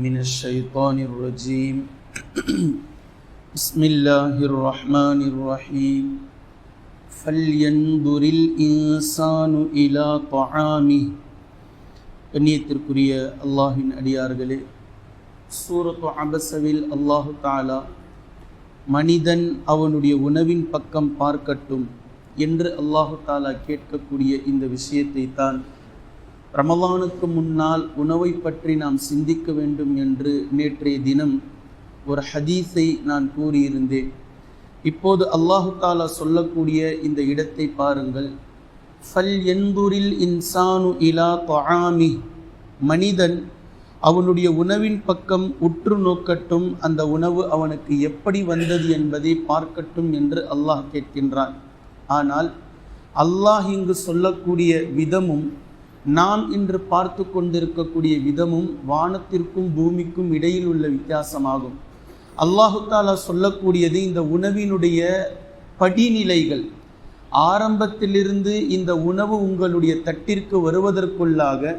من الشيطان الرجيم بسم الله الرحمن الرحيم فلينظر الإنسان إلى طعامه கண்ணியத்திற்குரிய அல்லாஹின் அடியார்களே சூரத்து அபசவில் அல்லாஹு தாலா மனிதன் அவனுடைய உணவின் பக்கம் பார்க்கட்டும் என்று அல்லாஹு தாலா கேட்கக்கூடிய இந்த விஷயத்தை தான் ரமலானுக்கு முன்னால் உணவை பற்றி நாம் சிந்திக்க வேண்டும் என்று நேற்றைய தினம் ஒரு ஹதீஸை நான் கூறியிருந்தேன். இப்போது அல்லாஹு தாலா சொல்லக்கூடிய இந்த இடத்தை பாருங்கள். ஃபல் என்பூரில் இன்சானு இலா தொஆமி மனிதன் அவனுடைய உணவின் பக்கம் உற்று நோக்கட்டும் அந்த உணவு அவனுக்கு எப்படி வந்தது என்பதை பார்க்கட்டும் என்று அல்லாஹ் கேட்கின்றான். ஆனால் அல்லாஹ் இங்கு சொல்லக்கூடிய விதமும் நாம் இன்று பார்த்து கொண்டிருக்கக்கூடிய விதமும் வானத்திற்கும் பூமிக்கும் இடையில் உள்ள வித்தியாசமாகும். அல்லாஹுத்தாலா சொல்லக்கூடியது இந்த உணவினுடைய படிநிலைகள். ஆரம்பத்திலிருந்து இந்த உணவு உங்களுடைய தட்டிற்கு வருவதற்குள்ளாக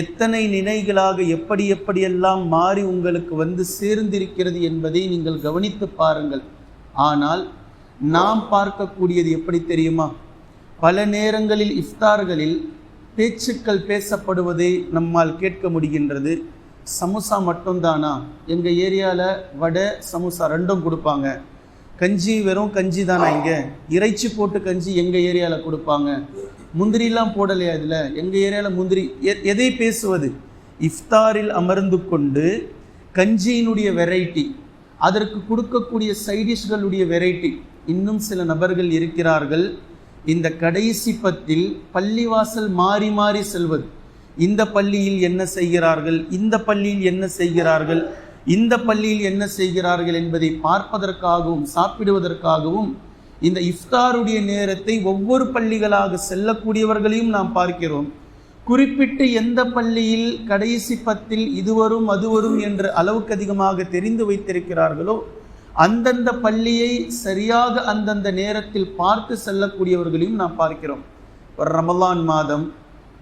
எத்தனை நினைகளாக எப்படி எப்படியெல்லாம் மாறி உங்களுக்கு வந்து சேர்ந்திருக்கிறது என்பதை நீங்கள் கவனித்து பாருங்கள். ஆனால் நாம் பார்க்கக்கூடியது எப்படி தெரியுமா? பல நேரங்களில் இஃப்தார்களில் பேச்சுக்கள் பேசப்படுவதை நம்மால் கேட்க முடிகின்றது. சமோசா மட்டும்தானா? எங்கள் ஏரியாவில் வடை சமோசா ரெண்டும் கொடுப்பாங்க. கஞ்சி வெறும் கஞ்சி தானா இங்கே? இறைச்சி போட்டு கஞ்சி எங்கள் ஏரியாவில் கொடுப்பாங்க? முந்திரிலாம் போடலையா இதில்? எங்கள் ஏரியாவில் முந்திரி எ- எதை பேசுவது? இஃப்தாரில் அமர்ந்து கொண்டு கஞ்சியினுடைய வெரைட்டி அதற்கு கொடுக்கக்கூடிய சைடிஷ்களுடைய வெரைட்டி இன்னும் சில நபர்கள் இருக்கிறார்கள். இந்த கடைசி பத்தில் பள்ளிவாசல் மாறி மாறி செல்வது. இந்த பள்ளியில் என்ன செய்கிறார்கள்? இந்த பள்ளியில் என்ன செய்கிறார்கள்? இந்த பள்ளியில் என்ன செய்கிறார்கள் என்பதை பார்ப்பதற்காகவும் சாப்பிடுவதற்காகவும் இந்த இஃப்தாருடைய நேரத்தை ஒவ்வொரு பள்ளிகளாக செல்லக்கூடியவர்களையும் நாம் பார்க்கிறோம். குறிப்பிட்டு எந்த பள்ளியில் கடைசி பத்தில் இதுவரும் அதுவரும் அது வரும் என்று அளவுக்கு அதிகமாக தெரிந்து வைத்திருக்கிறார்களோ அந்தந்த பள்ளியை சரியாக அந்தந்த நேரத்தில் பார்த்து செல்லக்கூடியவர்களையும் நாம் பார்க்கிறோம். ஒரு ரமலான் மாதம்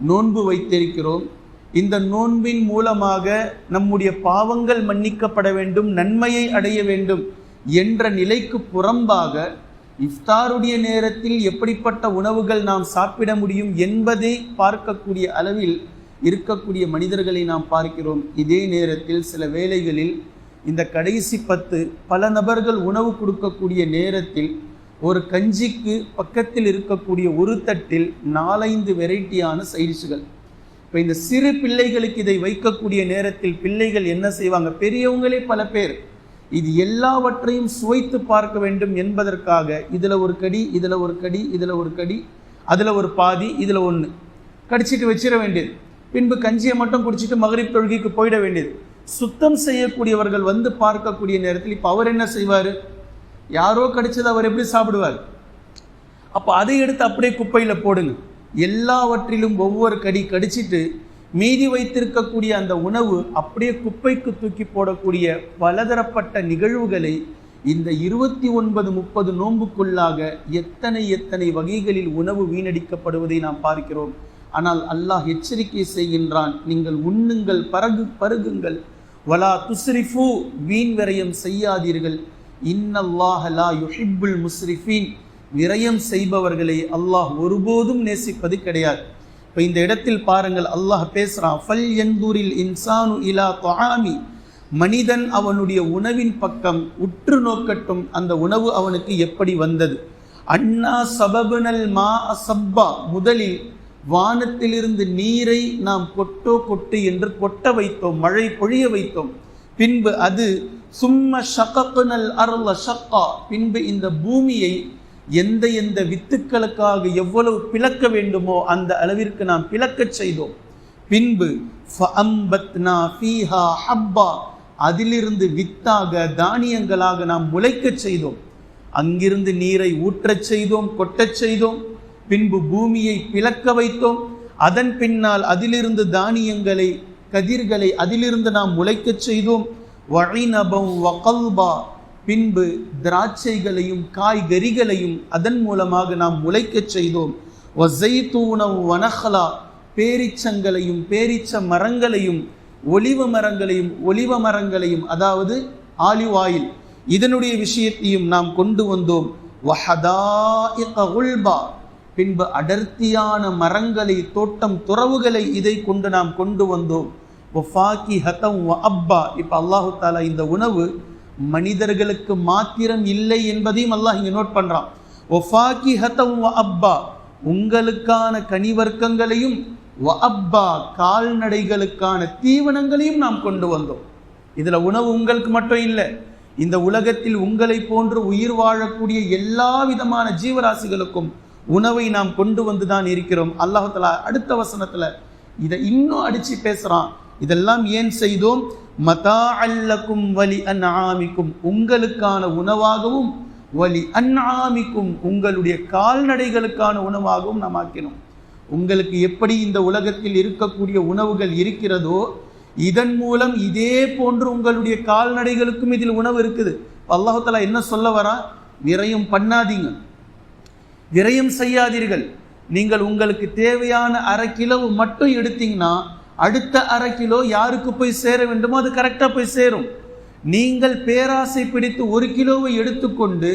நோன்பு வைத்திருக்கிறோம். இந்த நோன்பின் மூலமாக நம்முடைய பாவங்கள் மன்னிக்கப்பட வேண்டும் நன்மையை அடைய வேண்டும் என்ற நிலைக்கு புறம்பாக இஃப்தாருடைய நேரத்தில் எப்படிப்பட்ட உணவுகள் நாம் சாப்பிட முடியும் என்பதை பார்க்கக்கூடிய அளவில் இருக்கக்கூடிய மனிதர்களை நாம் பார்க்கிறோம். இதே நேரத்தில் சில வேளைகளில் இந்த கடைசி பத்து பல நபர்கள் உணவு கொடுக்கக்கூடிய நேரத்தில் ஒரு கஞ்சிக்கு பக்கத்தில் இருக்கக்கூடிய ஒரு தட்டில் நாலைந்து வெரைட்டியான சைடிஷுகள். இப்போ இந்த சிறு பிள்ளைகளுக்கு இதை வைக்கக்கூடிய நேரத்தில் பிள்ளைகள் என்ன செய்வாங்க? பெரியவங்களே பல பேர். இது எல்லாவற்றையும் சுவைத்து பார்க்க வேண்டும் என்பதற்காக இதில் ஒரு கடி இதில் ஒரு கடி இதில் ஒரு கடி அதில் ஒரு பாதி இதில் ஒன்று கடிச்சிட்டு வச்சிட வேண்டியது. பின்பு கஞ்சியை மட்டும் குடிச்சிட்டு மகரிப் தொழுகைக்கு போயிட வேண்டியது. சுத்தம் செய்யக்கூடியவர்கள் வந்து பார்க்கக்கூடிய நேரத்தில் இப்போ அவர் என்ன செய்வார்? யாரோ கடிச்சது அவர் எப்படி சாப்பிடுவார்? அப்போ அதை எடுத்து அப்படியே குப்பையில் போடுங்க. எல்லாவற்றிலும் ஒவ்வொரு கடி கடிச்சிட்டு மீதி வைத்திருக்கக்கூடிய அந்த உணவு அப்படியே குப்பைக்கு தூக்கி போடக்கூடிய பலதரப்பட்ட நிகழ்வுகளை இந்த இருபத்தி ஒன்பது முப்பது நோன்புக்குள்ளாக எத்தனை எத்தனை வகைகளில் உணவு வீணடிக்கப்படுவதை நாம் பார்க்கிறோம். ஆனால் அல்லாஹ் எச்சரிக்கை செய்கின்றான் நீங்கள் உண்ணுங்கள் பரகு பருகுங்கள். வலா துஸ்ரிஃபு வீண் விரயம் செய்யாதீர்கள். இன்னல்லாஹலா யுஹிப்புல் முஸ்ரிஃபீன். விரயம் செய்பவர்களை அல்லாஹ் ஒருபோதும் நேசிப்பது கிடையாது. இப்போ இந்த இடத்தில் பாருங்கள் அல்லாஹ் பேசுகிறான் ஃபல் எந்தூரில் இன்சானு இலா தொஆமி மனிதன் அவனுடைய உணவின் பக்கம் உற்று நோக்கட்டும் அந்த உணவு அவனுக்கு எப்படி வந்தது? அண்ணா சபபுனல் மா அசப்பா முதலில் வானத்திலிருந்து நீரை நாம் கொட்டோ கொட்டு என்று கொட்ட வைத்தோம் மழை பொழிய வைத்தோம். பின்பு அது சும்ம ஷகக்குனல் அருள ஷக்கா. பின்பு இந்த பூமியை எந்த எந்த வித்துக்களுக்காக எவ்வளவு பிளக்க வேண்டுமோ அந்த அளவிற்கு நாம் பிளக்கச் செய்தோம். பின்பு ஃபஅம்பத்னா ஃபீஹா ஹப்பா. அதிலிருந்து வித்தாக தானியங்களாக நாம் முளைக்கச் செய்தோம். அங்கிருந்து நீரை ஊற்றச் செய்தோம் கொட்டச் செய்தோம். பின்பு பூமியை பிளக்க வைத்தோம். அதன் பின்னால் அதிலிருந்து தானியங்களை கதிர்களை அதிலிருந்து நாம் முளைக்கச் செய்தோம். வழிநபம் வகல்பா. பின்பு திராட்சைகளையும் காய்கறிகளையும் அதன் மூலமாக நாம் முளைக்கச் செய்தோம். வசைத்தூனம் வனஹலா. பேரிச்சங்களையும் பேரிச்ச மரங்களையும் ஒளிவ மரங்களையும் ஒளிவ மரங்களையும் அதாவது ஆலிவ் ஆயில் இதனுடைய விஷயத்தையும் நாம் கொண்டு வந்தோம். வஹதா உல்பா. பின்பு அடர்த்தியான மரங்களை தோட்டம் துறவுகளை இதை கொண்டு நாம் கொண்டு வந்தோம். ஒஃபாக்கி ஹதம் வ அப்பா இப்போ அல்லாஹு தாலா இந்த உணவு மனிதர்களுக்கு மாத்திரம் இல்லை என்பதையும் அல்லாஹ் இங்கே நோட் பண்ணுறான் ஒஃபாக்கி ஹதம் வ அப்பா உங்களுக்கான கனிவர்க்கங்களையும் வ அப்பா கால்நடைகளுக்கான தீவனங்களையும் நாம் கொண்டு வந்தோம். இதில் உணவு உங்களுக்கு மட்டும் இல்லை இந்த உலகத்தில் உங்களை போன்று உயிர் வாழக்கூடிய எல்லா விதமான ஜீவராசிகளுக்கும் உணவை நாம் கொண்டு வந்து தான் இருக்கிறோம் அல்லாஹலா அடுத்த வசனத்தில் இதை இன்னும் அடித்து பேசுகிறான் இதெல்லாம் ஏன் செய்தோம்? மதா அல்லக்கும் வலி அந்நாமிக்கும் உங்களுக்கான உணவாகவும் வலி அந்நாமிக்கும் உங்களுடைய கால்நடைகளுக்கான உணவாகவும் நாம் ஆக்கினோம். உங்களுக்கு எப்படி இந்த உலகத்தில் இருக்கக்கூடிய உணவுகள் இருக்கிறதோ இதன் மூலம் இதே போன்று உங்களுடைய கால்நடைகளுக்கும் இதில் உணவு இருக்குது. அல்லாஹாலா என்ன சொல்ல வரா? விரையும் பண்ணாதீங்க. விரயம் செய்யாதீர்கள். நீங்கள் உங்களுக்கு தேவையான அரை கிலோ மட்டும் எடுத்தீங்கன்னா அடுத்த அரை கிலோ யாருக்கு போய் சேர வேண்டுமோ அது கரெக்டாக போய் சேரும். நீங்கள் பேராசை பிடித்து ஒரு கிலோவை எடுத்துக்கொண்டு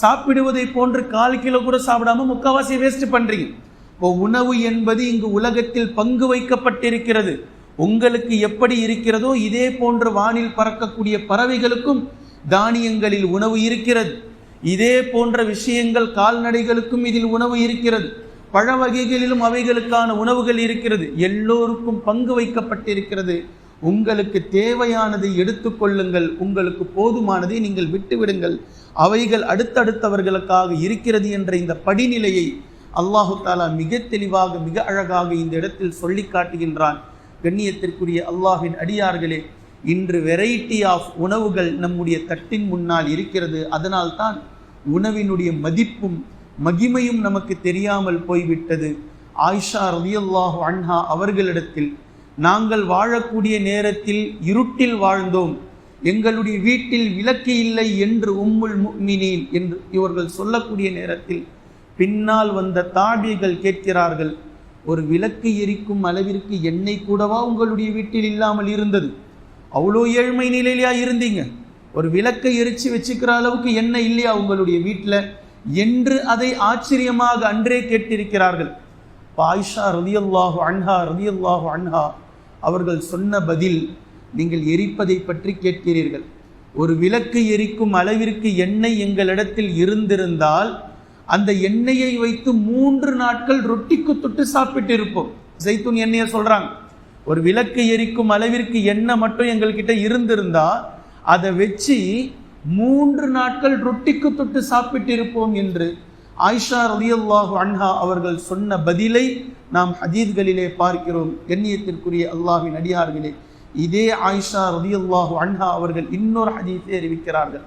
சாப்பிடுவதை போன்று கால் கிலோ கூட சாப்பிடாம முக்கால்வாசி வேஸ்ட் பண்றீங்க. இப்போ உணவு என்பது இங்கு உலகத்தில் பங்கு வைக்கப்பட்டிருக்கிறது. உங்களுக்கு எப்படி இருக்கிறதோ இதே போன்று வானில் பறக்கக்கூடிய பறவைகளுக்கும் தானியங்களில் உணவு இருக்கிறது. இதே போன்ற விஷயங்கள் கால்நடைகளுக்கும் இதில் உணவு இருக்கிறது. பழ வகைகளிலும் அவைகளுக்கான உணவுகள் இருக்கிறது. எல்லோருக்கும் பங்கு வைக்கப்பட்டிருக்கிறது. உங்களுக்கு தேவையானதை எடுத்துக்கொள்ளுங்கள் உங்களுக்கு போதுமானதை நீங்கள் விட்டுவிடுங்கள் அவைகள் அடுத்தடுத்தவர்களுக்காக இருக்கிறது என்ற இந்த படிநிலையை அல்லாஹு தாலா மிக தெளிவாக மிக அழகாக இந்த இடத்தில் சொல்லி காட்டுகின்றான். கண்ணியத்திற்குரிய அல்லாஹின் அடியார்களே இன்று வெரைட்டி ஆஃப் உணவுகள் நம்முடைய தட்டின் முன்னால் இருக்கிறது. அதனால்தான் உணவினுடைய மதிப்பும் மகிமையும் நமக்கு தெரியாமல் போய்விட்டது. ஆயிஷா ரதியல்லாஹு அன்ஹா அவர்களிடத்தில் நாங்கள் வாழக்கூடிய நேரத்தில் இருட்டில் வாழ்ந்தோம். எங்களுடைய வீட்டில் விளக்கு இல்லை என்று உம்முல் முக்மினீன் என்று இவர்கள் சொல்லக்கூடிய நேரத்தில் பின்னால் வந்த தாபிகள் கேட்கிறார்கள் ஒரு விளக்கு எரிக்கும் அளவிற்கு எண்ணெய் கூடவா உங்களுடைய வீட்டில் இல்லாமல் இருந்தது? அவ்வளோ ஏழ்மை நிலையிலையா இருந்தீங்க? ஒரு விளக்கை எரிச்சு வச்சுக்கிற அளவுக்கு எண்ணெய் இல்லையா உங்களுடைய வீட்டில் என்று அதை ஆச்சரியமாக அன்றே கேட்டிருக்கிறார்கள். பாய்ஷா ரதியல்லாஹு அன்ஹா ரதியல்லாஹு அன்ஹா அவர்கள் சொன்ன பதில் நீங்கள் எரிப்பதை பற்றி கேட்கிறீர்கள். ஒரு விளக்கு எரிக்கும் அளவிற்கு எண்ணெய் எங்களிடத்தில் இருந்திருந்தால் அந்த எண்ணெயை வைத்து மூன்று நாட்கள் ரொட்டிக்கு தொட்டு சாப்பிட்டு இருப்போம் ஜெய்தூன் எண்ணெயை சொல்கிறாங்க ஒரு விளக்கு எரிக்கும் அளவிற்கு எண்ணெய் மட்டும் எங்கள்கிட்ட இருந்திருந்தா அதை வச்சு மூன்று நாட்கள் ரொட்டிக்கு தொட்டு சாப்பிட்டு இருப்போம் என்று ஆயிஷா ரலியல்லாஹு அன்ஹா அவர்கள் சொன்ன பதிலை நாம் ஹதீத்களிலே பார்க்கிறோம். கண்ணியத்திற்குரிய அல்லாஹின் அடியார்களே இதே ஆயிஷா ரலியல்லாஹு அன்ஹா அவர்கள் இன்னொரு ஹதீத்தை அறிவிக்கிறார்கள்.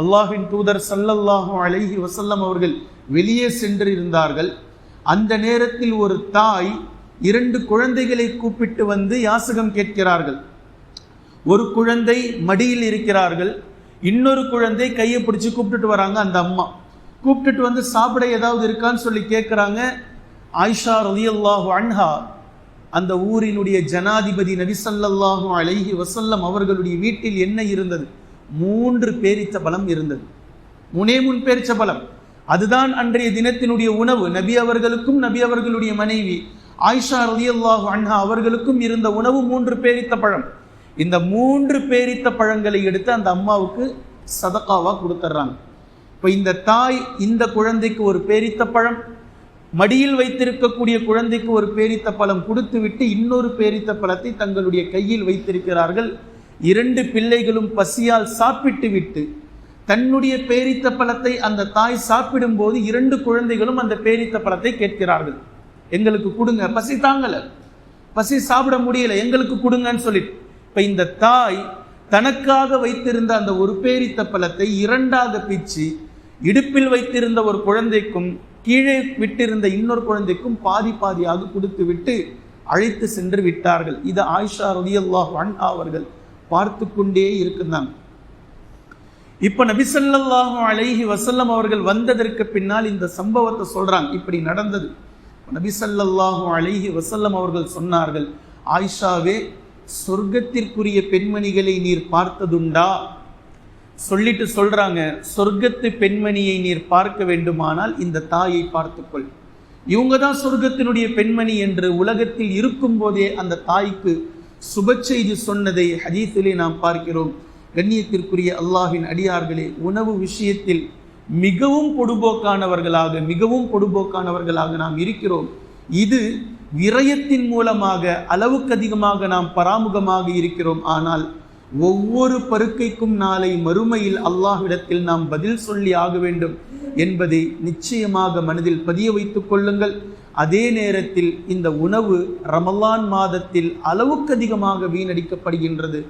அல்லாஹின் தூதர் சல்லல்லாஹு அலைஹி வசல்லம் அவர்கள் வெளியே சென்று இருந்தார்கள் அந்த நேரத்தில் ஒரு தாய் இரண்டு குழந்தைகளை கூப்பிட்டு வந்து யாசகம் கேட்கிறார்கள். ஒரு குழந்தை மடியில் இருக்கிறார்கள். இன்னொரு குழந்தை கையை பிடிச்சி கூப்பிட்டுட்டு வராங்க அந்த அம்மா. கூப்பிட்டுட்டு வந்து சாப்பிட ஏதாவது இருக்கான்னு சொல்லி கேட்குறாங்க ஆயிஷா ரலியல்லாஹு அன்ஹா அந்த ஊரினுடைய ஜனாதிபதி நபிசல்லாஹு அலைஹி வசல்லம் அவர்களுடைய வீட்டில் என்ன இருந்தது? மூன்று பேரிச்ச பலம் இருந்தது. முனே முன் பேரிச்ச பலம் அதுதான் அன்றைய தினத்தினுடைய உணவு. நபி அவர்களுக்கும் நபி அவர்களுடைய மனைவி. ஆயிஷா ரலியல்லாஹு அன்ஹா அவர்களுக்கும் இருந்த உணவு மூன்று பேரித்த பழம். இந்த மூன்று பேரித்த பழங்களை எடுத்து அந்த அம்மாவுக்கு சதக்காவாக கொடுத்துட்றாங்க இப்போ இந்த தாய் இந்த குழந்தைக்கு ஒரு பேரித்த பழம் மடியில் வைத்திருக்கக்கூடிய குழந்தைக்கு ஒரு பேரித்த பழம் கொடுத்துவிட்டு இன்னொரு பேரித்த பழத்தை தங்களுடைய கையில் வைத்திருக்கிறார்கள். இரண்டு பிள்ளைகளும் பசியால் சாப்பிட்டு விட்டு தன்னுடைய பேரித்த பழத்தை அந்த தாய் சாப்பிடும்போது இரண்டு குழந்தைகளும் அந்த பேரித்த பழத்தை கேட்கிறார்கள். எங்களுக்கு கொடுங்க. பசி தாங்கல. பசி சாப்பிட முடியல. எங்களுக்கு கொடுங்கன்னு சொல்லிட்டு. இப்ப இந்த தாய் தனக்காக வைத்திருந்த அந்த ஒரு பேரித்த பழத்தை இரண்டாக பிச்சு இடுப்பில் வைத்திருந்த ஒரு குழந்தைக்கும் கீழே விட்டிருந்த இன்னொரு குழந்தைக்கும் பாதி பாதியாக கொடுத்து விட்டு அழைத்து சென்று விட்டார்கள். இது ஆயிஷா ரதியல்லாஹ் அன்ஹா அவர்கள் பார்த்து கொண்டே இருக்குந்தாங்க இப்ப நபிசல்லாஹு அலைஹி வசல்லம் அவர்கள் வந்ததற்கு பின்னால் இந்த சம்பவத்தை சொல்றாங்க. இப்படி நடந்தது. நபிசல்லாஹு அலைஹி வசல்லம் அவர்கள் சொன்னார்கள் ஆயிஷாவே சொர்க்கத்திற்குரிய பெண்மணிகளை நீர் பார்த்ததுண்டா? சொல்லிட்டு சொல்றாங்க சொர்க்கத்து பெண்மணியை நீர் பார்க்க வேண்டுமானால் இந்த தாயை பார்த்துக்கொள். இவங்க தான் சொர்க்கத்தினுடைய பெண்மணி என்று உலகத்தில் இருக்கும் போதே அந்த தாய்க்கு சுப செய்தி சொன்னதை ஹதீஸிலே நாம் பார்க்கிறோம். கண்ணியத்திற்குரிய அல்லாஹின் அடியார்களே உணவு விஷயத்தில் மிகவும் பொடுபோக்கானவர்களாக மிகவும் பொடுபோக்கானவர்களாக நாம் இருக்கிறோம். இது விரயத்தின் மூலமாக அளவுக்கு அதிகமாக நாம் பராமுகமாக இருக்கிறோம். ஆனால் ஒவ்வொரு பருக்கைக்கும் நாளை மறுமையில் அல்லாஹ்விடத்தில் நாம் பதில் சொல்லி ஆக வேண்டும் என்பதை நிச்சயமாக மனதில் பதிய வைத்துக் கொள்ளுங்கள். அதே நேரத்தில் இந்த உணவு ரமலான் மாதத்தில் அளவுக்கு அதிகமாக வீணடிக்கப்படுகின்றது.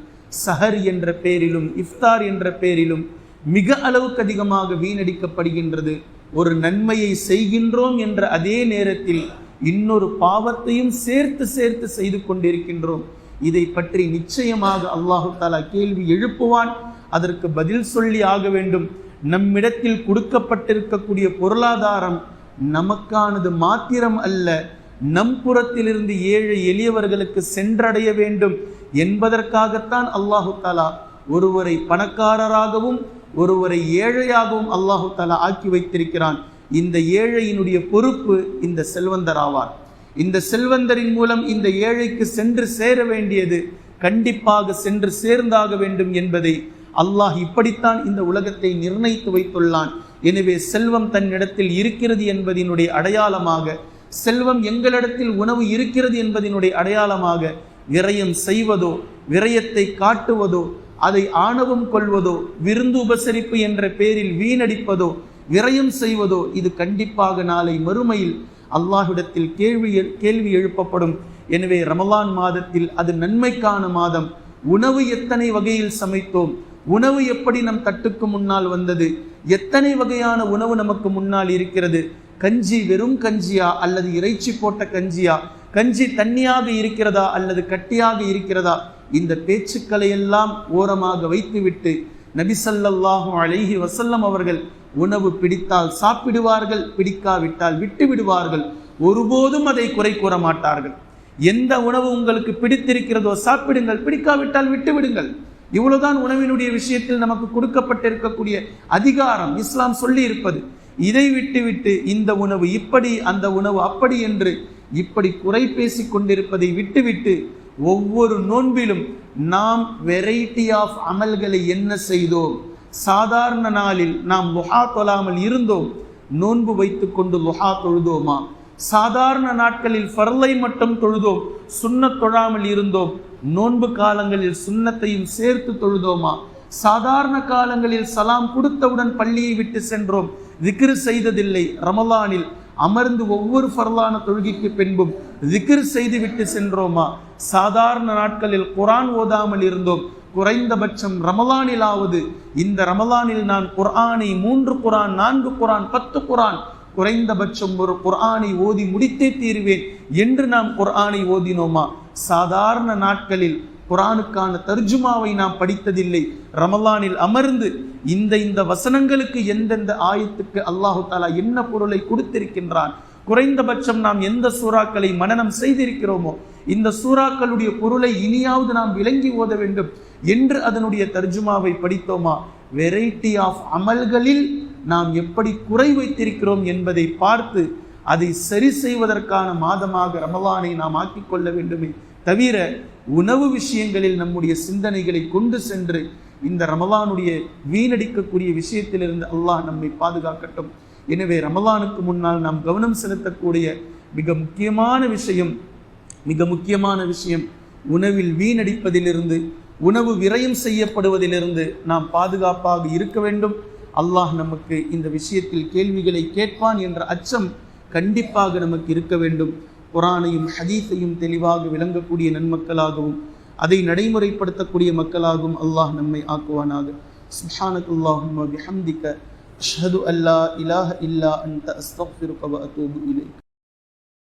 சஹர் என்ற பெயரிலும் இஃப்தார் என்ற பெயரிலும் மிக அளவுக்கு அதிகமாக வீணடிக்கப்படுகின்றது. ஒரு நன்மையை செய்கின்றோம் என்ற அதே நேரத்தில் இன்னொரு பாவத்தையும் சேர்த்து சேர்த்து செய்து கொண்டிருக்கின்றோம். இதை பற்றி நிச்சயமாக அல்லாஹு தாலா கேள்வி எழுப்புவான். அதற்கு பதில் சொல்லி ஆக வேண்டும். நம்மிடத்தில் கொடுக்கப்பட்டிருக்கக்கூடிய பொருளாதாரம் நமக்கானது மாத்திரம் அல்ல நம் புறத்திலிருந்து ஏழை எளியவர்களுக்கு சென்றடைய வேண்டும் என்பதற்காகத்தான் அல்லாஹு தாலா ஒருவரை பணக்காரராகவும் ஒருவரை ஏழையாகவும் அல்லாஹு தாலா ஆக்கி வைத்திருக்கிறான். இந்த ஏழையினுடைய பொறுப்பு இந்த செல்வந்தர் ஆவார் இந்த செல்வந்தரின் மூலம் இந்த ஏழைக்கு சென்று சேர வேண்டியது கண்டிப்பாக சென்று சேர்ந்தாக வேண்டும் என்பதை அல்லாஹ் இப்படித்தான் இந்த உலகத்தை நிர்ணயித்து வைத்துள்ளான். எனவே செல்வம் தன்னிடத்தில் இருக்கிறது என்பதனுடைய அடையாளமாக செல்வம் எங்களிடத்தில் உணவு இருக்கிறது என்பதனுடைய அடையாளமாக விரயம் செய்வதோ விரயத்தை காட்டுவதோ அதை ஆணவம் கொள்வதோ விருந்து உபசரிப்பு என்ற பெயரில் வீணடிப்பதோ விரயம் செய்வதோ இது கண்டிப்பாக நாளை மறுமையில் அல்லாஹ்விடத்தில் கேள்வி கேள்வி எழுப்பப்படும். எனவே ரமலான் மாதத்தில் அது நன்மைக்கான மாதம். உணவு எத்தனை வகையில் சமைத்தோம்? உணவு எப்படி நம் தட்டுக்கு முன்னால் வந்தது? எத்தனை வகையான உணவு நமக்கு முன்னால் இருக்கிறது? கஞ்சி வெறும் கஞ்சியா? அல்லது இறைச்சி போட்ட கஞ்சியா? கஞ்சி தண்ணியாக இருக்கிறதா? அல்லது கட்டியாக இருக்கிறதா? இந்த பேச்சுக்களை எல்லாம் ஓரமாக வைத்துவிட்டு நபிசல்லாஹும் அழகி வசல்லம் அவர்கள் உணவு பிடித்தால் சாப்பிடுவார்கள் பிடிக்காவிட்டால் விட்டு விடுவார்கள் ஒருபோதும் அதை குறை கூற மாட்டார்கள். எந்த உணவு உங்களுக்கு பிடித்திருக்கிறதோ சாப்பிடுங்கள் பிடிக்காவிட்டால் விட்டு விடுங்கள் இவ்வளவுதான் உணவினுடைய விஷயத்தில் நமக்கு கொடுக்கப்பட்டிருக்கக்கூடிய அதிகாரம் இஸ்லாம் சொல்லி இருப்பது இதை விட்டுவிட்டு இந்த உணவு இப்படி அந்த உணவு அப்படி என்று இப்படி குறை பேசிக் கொண்டிருப்பதை விட்டுவிட்டு ஒவ்வொரு நோன்பிலும் நாம் வெரைட்டி ஆஃப் அமல்களை என்ன செய்தோம்? சாதாரண நாளில் நாம் லுஹா தொழாமல் இருந்தோம். நோன்பு வைத்து கொண்டு லுஹா தொழுதோமா? சாதாரண நாட்களில் ஃபர்லை மட்டும் தொழுதோம். சுண்ணத் தொழாமல் இருந்தோம். நோன்பு காலங்களில் சுண்ணத்தையும் சேர்த்து தொழுதோமா? சாதாரண காலங்களில் சலாம் கொடுத்தவுடன் பள்ளியை விட்டு சென்றோம். திக்ரு செய்ததில்லை. ரமலானில் அமர்ந்து ஒவ்வொரு ஃபர்லான தொழுகைக்கு பின்பும் திக்ர் செய்து விட்டு சென்றோமா? சாதாரண நாட்களில் குரான் ஓதாமல் இருந்தோம். குறைந்தபட்சம் ரமலானிலாவது. இந்த ரமலானில் நான் குர்ஆனை மூன்று குரான் நான்கு குரான் பத்து குரான் குறைந்தபட்சம் ஒரு குர்ஆனை ஓதி முடித்தே தீருவேன். என்று நாம் குர்ஆனை ஓதினோமா? சாதாரண நாட்களில் குரானுக்கான தர்ஜுமாவை நாம் படித்ததில்லை. ரமலானில் அமர்ந்து இந்த இந்த வசனங்களுக்கு எந்தெந்த ஆயத்துக்கு அல்லாஹு தாலா என்ன பொருளை கொடுத்திருக்கின்றான் குறைந்தபட்சம் நாம் எந்த சூறாக்களை மனனம் செய்திருக்கிறோமோ இந்த சூறாக்களுடைய பொருளை இனியாவது நாம் விளங்கி ஓத வேண்டும் என்று அதனுடைய தர்ஜுமாவை படித்தோமா? வெரைட்டி ஆஃப் அமல்களில் நாம் எப்படி குறை வைத்திருக்கிறோம் என்பதை பார்த்து அதை சரி செய்வதற்கான மாதமாக ரமலானை நாம் ஆக்கிக்கொள்ள வேண்டுமே தவிர உணவு விஷயங்களில் நம்முடைய சிந்தனைகளை கொண்டு சென்று இந்த ரமலானுடைய வீணடிக்கக்கூடிய விஷயத்திலிருந்து அல்லாஹ் நம்மை பாதுகாக்கட்டும். எனவே ரமலானுக்கு முன்னால் நாம் கவனம் செலுத்தக்கூடிய மிக முக்கியமான விஷயம் மிக முக்கியமான விஷயம் உணவில் வீணடிப்பதிலிருந்து உணவு விரயம் செய்யப்படுவதிலிருந்து நாம் பாதுகாப்பாக இருக்க வேண்டும். அல்லாஹ் நமக்கு இந்த விஷயத்தில் கேள்விகளை கேட்பான் என்ற அச்சம் கண்டிப்பாக நமக்கு இருக்க வேண்டும். குரானையும் ஹதீஸையும் தெளிவாக விளங்கக்கூடிய நன்மக்களாகவும் அதை நடைமுறைப்படுத்தக்கூடிய மக்களாகவும் அல்லாஹ் நம்மை ஆக்குவானாக. சுஹானக் அல்லாஹும் அஷ்ஹது அல்லா இலாஹ இல்லா அந்த அஸ்தக்ஃபிருக அத்தூபு